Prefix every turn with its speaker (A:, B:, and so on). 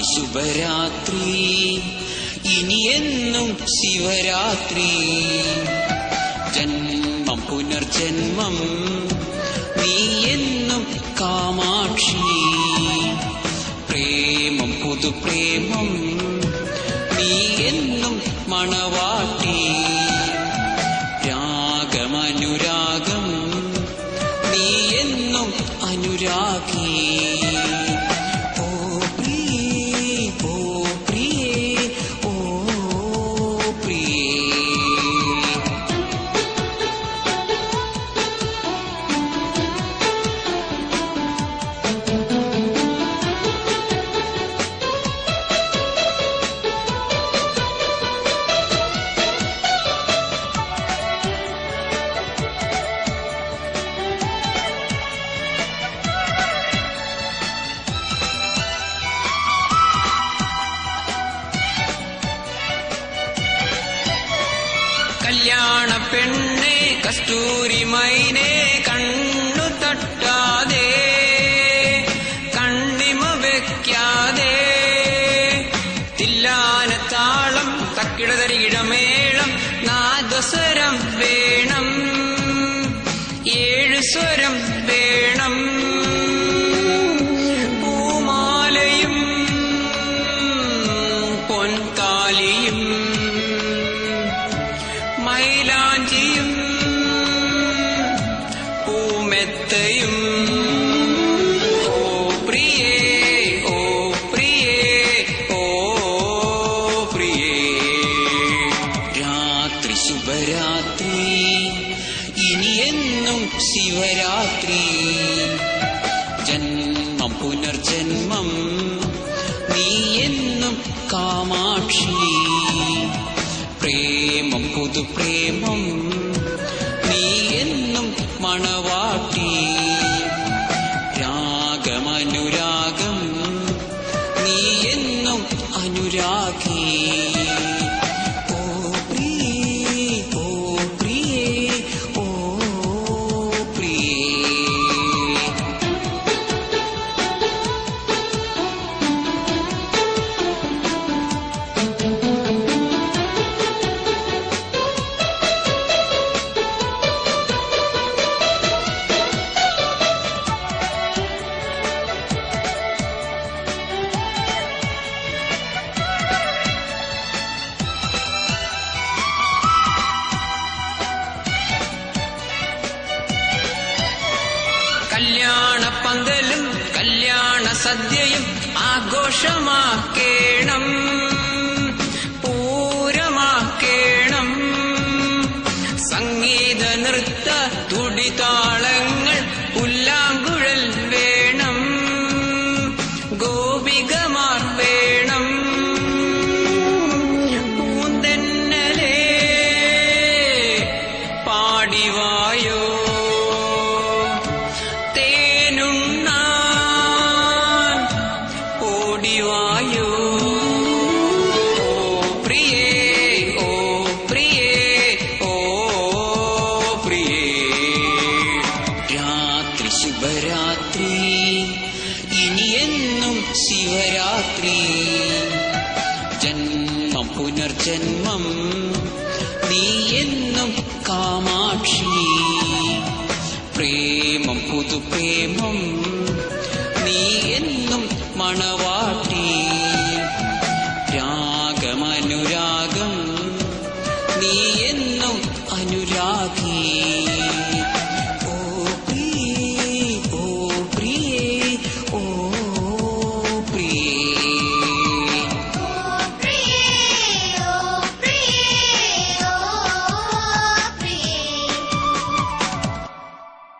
A: ശുഭരാത്രി. ഇനി എന്നും ശിവരാത്രി. ജന്മം പുനർജന്മം നീ എന്നും കാമാക്ഷി. പ്രേമം പുതുപ്രേമം നീ എന്നും മണവാട്ടി കല്യാണ പെണ്ണെ ശിവരാത്രി. ജന്മം പുനർജന്മം നീ എന്നും കാമാക്ഷി. പ്രേമം പുതുപ്രേമം നീ എന്നും മണവാട്ടി. രാഗമനുരാഗം നീ എന്നും അനുരാഗി. പന്തലും കല്യാണ സദ്യയും ആഘോഷമാക്കേണം. പൂരമാക്കേണം. സംഗീത നൃത്ത തുടിതാളങ്ങൾ ജന്മം നീ എന്നും കാമാക്ഷി. പ്രേമം പുതുപ്രേമം നീ എന്നും മണവാട്ടി. രാഗമനുരാഗം നീ എന്നും അനുരാഗീ.